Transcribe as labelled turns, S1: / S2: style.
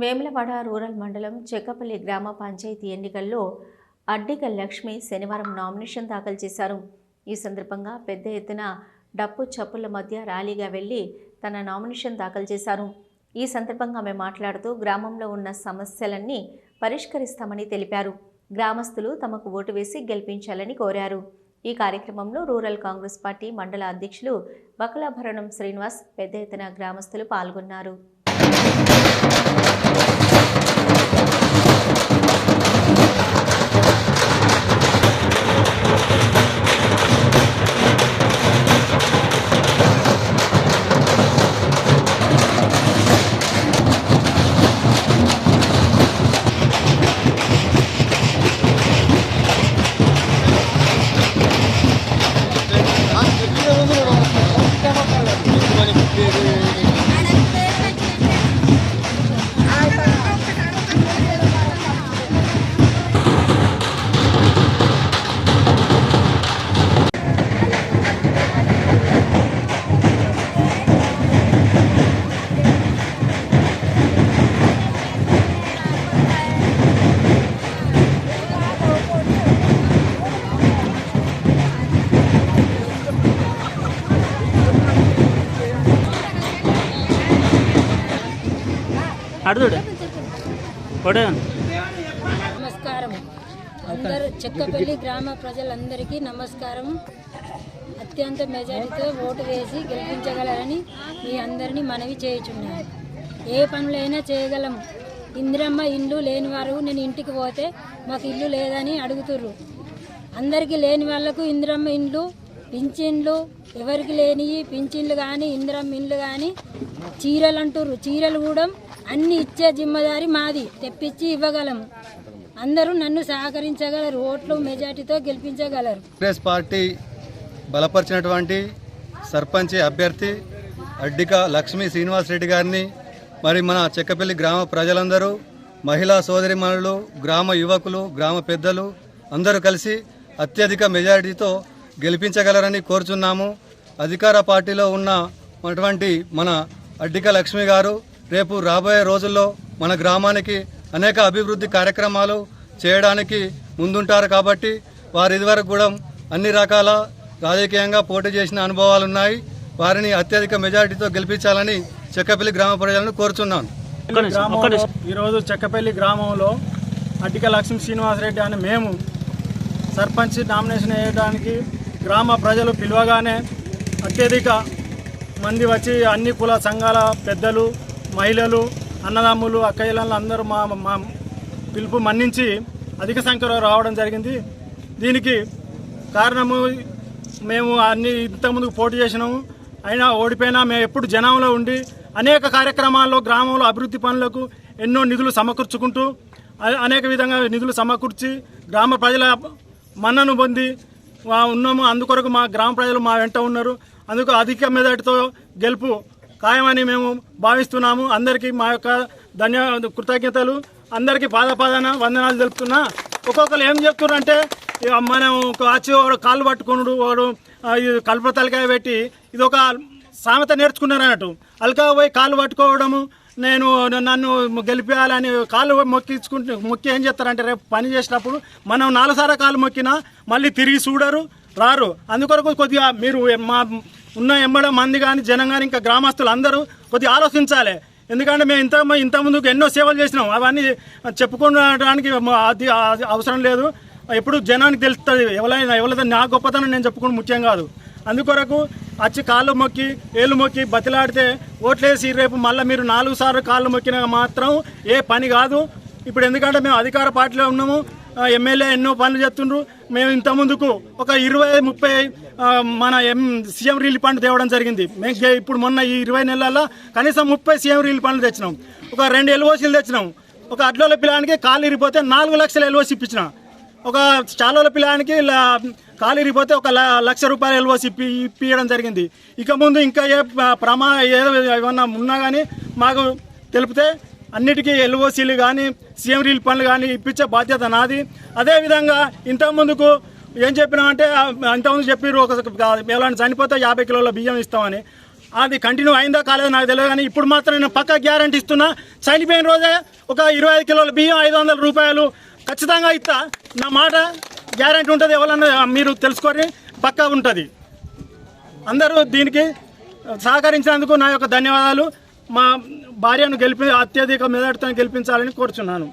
S1: Vemulawada rural మండలం చెక్కపల్లి గ్రామ పంచాయతీ ఎన్నికల్లో అడ్డిక లక్ష్మి శనివారం నామినేషన్ దాఖలు చేశారు. ఈ సందర్భంగా పెద్ద ఎత్తున డప్పు చప్పుల మధ్య ర్యాలీగా వెళ్ళి తన నామినేషన్ దాఖలు చేశారు. ఈ సందర్భంగా ఆమె మాట్లాడుతూ గ్రామంలో ఉన్న సమస్యలన్నీ పరిష్కరిస్తామని తెలిపారు. గ్రామస్తులు తమకు ఓటు వేసి గెలిపించాలని కోరారు. ఈ కార్యక్రమంలో రూరల్ కాంగ్రెస్ పార్టీ మండల అధ్యక్షులు బకలాభరణం శ్రీనివాస్ పెద్ద ఎత్తున గ్రామస్తులు పాల్గొన్నారు.
S2: అడుగుడు
S3: నమస్కారం. అందరూ చెక్కపల్లి గ్రామ ప్రజలందరికీ నమస్కారం. అత్యంత మెజారిటీతో ఓటు వేసి గెలిపించగలరని మీ అందరినీ మనవి చేయుచున్నాను. ఏ పనులైనా చేయగలము ఇందిరమ్మ ఇల్లు లేని వారు నేను ఇంటికి పోతే మాకు ఇల్లు లేదని అడుగుతుర్రు. అందరికీ లేని వాళ్ళకు ఇందిరమ్మ ఇండ్లు పింఛన్లు ఎవరికి లేనివి పింఛన్లు కానీ ఇందిరమ్మ ఇండ్లు కానీ చీరలు అంటుర్రు చీరలు కూడా అన్ని ఇచ్చే జిమ్మదారి మాది. తెప్పించి ఇవ్వగలము. అందరూ నన్ను సహకరించగలరు. ఓట్లు మెజార్టీతో గెలిపించగలరు.
S4: కాంగ్రెస్ పార్టీ బలపరిచినటువంటి సర్పంచ్ అభ్యర్థి అడ్డిక లక్ష్మీ శ్రీనివాస్ రెడ్డి గారిని మరి మన చెక్కపల్లి గ్రామ ప్రజలందరూ మహిళా సోదరిమణులు గ్రామ యువకులు గ్రామ పెద్దలు అందరూ కలిసి అత్యధిక మెజారిటీతో గెలిపించగలరని కోరుచున్నాము. అధికార పార్టీలో ఉన్న అటువంటి మన అడ్డిక లక్ష్మి గారు రేపు రాబోయే రోజుల్లో మన గ్రామానికి అనేక అభివృద్ధి కార్యక్రమాలు చేయడానికి ముందుంటారు కాబట్టి వారు ఇదివరకు కూడా అన్ని రకాల రాజకీయంగా పోటీ చేసిన అనుభవాలు ఉన్నాయి. వారిని అత్యధిక మెజారిటీతో గెలిపించాలని చెక్కపల్లి గ్రామ ప్రజలను కోరుచున్నాను.
S5: ఈరోజు చెక్కపల్లి గ్రామంలో అడ్డిక లక్ష్మీ శ్రీనివాసరెడ్డి అని మేము సర్పంచ్ నామినేషన్ వేయడానికి గ్రామ ప్రజలు పిలవగానే అత్యధిక మంది వచ్చి అన్ని కుల సంఘాల పెద్దలు మహిళలు అన్నదమ్ములు అక్కయ్యలను అందరూ మా మా పిలుపు మన్నించి అధిక సంఖ్యలో రావడం జరిగింది. దీనికి కారణము మేము అన్ని ఇంతకుముందు పోటీ చేసినాము. అయినా ఓడిపోయినా మేము ఎప్పుడు జనంలో ఉండి అనేక కార్యక్రమాల్లో గ్రామంలో అభివృద్ధి పనులకు ఎన్నో నిధులు సమకూర్చుకుంటూ అనేక విధంగా నిధులు సమకూర్చి గ్రామ ప్రజల మన్నను పొంది వా- ఉన్నాము. అందుకొరకు మా గ్రామ ప్రజలు మా వెంట ఉన్నారు. అందుకు అధిక మెదటితో గెలుపు ఖాయమని మేము భావిస్తున్నాము. అందరికీ మా యొక్క ధన్య కృతజ్ఞతలు. అందరికీ పాదపాదన వందనాలు తెలుపుతున్నా. ఒక్కొక్కరు ఏం చెప్తున్నారంటే మనం ఒక వచ్చి వాడు కాళ్ళు పట్టుకున్నాడు వాడు కల్ప కలుపు తలకాయ పెట్టి ఇది ఒక సామెత నేర్చుకున్నారు అన్నట్టు. అల్కా పోయి కాళ్ళు పట్టుకోవడము నేను నన్ను గెలిపేయాలని కాళ్ళు మొక్కించుకుంటే మొక్కి ఏం చేస్తారంటే రేపు పని చేసినప్పుడు మనం నాలుగు సారా కాళ్ళు మొక్కినా మళ్ళీ తిరిగి చూడరు రారు. అందుకొరకు కొద్దిగా మీరు మా ఉన్న ఎంబడ మంది కానీ జనం కానీ ఇంకా గ్రామస్తులు అందరూ కొద్దిగా ఆలోచించాలి. ఎందుకంటే మేము ఇంత ఇంత ముందుకు ఎన్నో సేవలు చేసినాం. అవన్నీ చెప్పుకోవడానికి అది అవసరం లేదు. ఎప్పుడు జనానికి తెలుస్తుంది ఎవరైనా ఎవరైనా నా గొప్పతనం నేను చెప్పుకోవడం ముఖ్యం కాదు. అందుకొరకు వచ్చి కాళ్ళు మొక్కి ఏళ్ళు మొక్కి బతిలాడితే ఓట్లేసి రేపు మళ్ళీ మీరు నాలుగు సార్లు కాళ్ళు మొక్కినా మాత్రం ఏ పని కాదు. ఇప్పుడు ఎందుకంటే మేము అధికార పార్టీలో ఉన్నాము. ఎమ్మెల్యే ఎన్నో పనులు చేస్తుండ్రు. మేము ఇంత ముందుకు ఒక ఇరవై ముప్పై మన ఎం సీఎం రిలీఫ్ ఫండ్ తేవడం జరిగింది. మేము ఇప్పుడు మొన్న ఈ ఇరవై నెలల్లో కనీసం ముప్పై సీఎం రిలీఫ్ ఫండ్లు తెచ్చినాం. ఒక రెండు ఎల్ఓసీలు తెచ్చినాం. ఒక అడ్లోల పిల్లానికి కాలు ఇరిగిపోతే నాలుగు లక్షల ఎల్ఓసి ఇప్పించిన. ఒక చాలోల పిల్లానికి కాలు ఇరిగిపోతే ఒక ల- లక్ష రూపాయల ఎల్ఓసి ఇప్పి ఇప్పియడం జరిగింది. ఇక ముందు ఇంకా ఏ ప్రమా ఏమన్నా ఉన్నా కానీ మాకు తెలిపితే అన్నిటికీ ఎల్ఓసీలు కానీ సీఎం రీల్ పనులు కానీ ఇప్పించే బాధ్యత నాది. అదేవిధంగా ఇంతకుముందుకు ఏం చెప్పినామంటే ఇంతకుముందు చెప్పారు ఒక ఎవరైనా చనిపోతే యాభై కిలోల బియ్యం ఇస్తామని. అది కంటిన్యూ అయిందో కాలేదో నాకు తెలియదు కానీ ఇప్పుడు మాత్రం నేను పక్కా గ్యారంటీ ఇస్తున్నా. చనిపోయిన రోజే ఒక ఇరవై ఐదు కిలోల బియ్యం ఐదు వందల రూపాయలు. ఖచ్చితంగా ఇస్తా. నా మాట గ్యారంటీ ఉంటుంది ఎవరన్నా మీరు తెలుసుకొని పక్కా ఉంటుంది. అందరూ దీనికి సహకరించినందుకు నా యొక్క ధన్యవాదాలు. మా భార్యను గెలిపి అత్యధిక మెదడుతో గెలిపించాలని కోరుచున్నాను.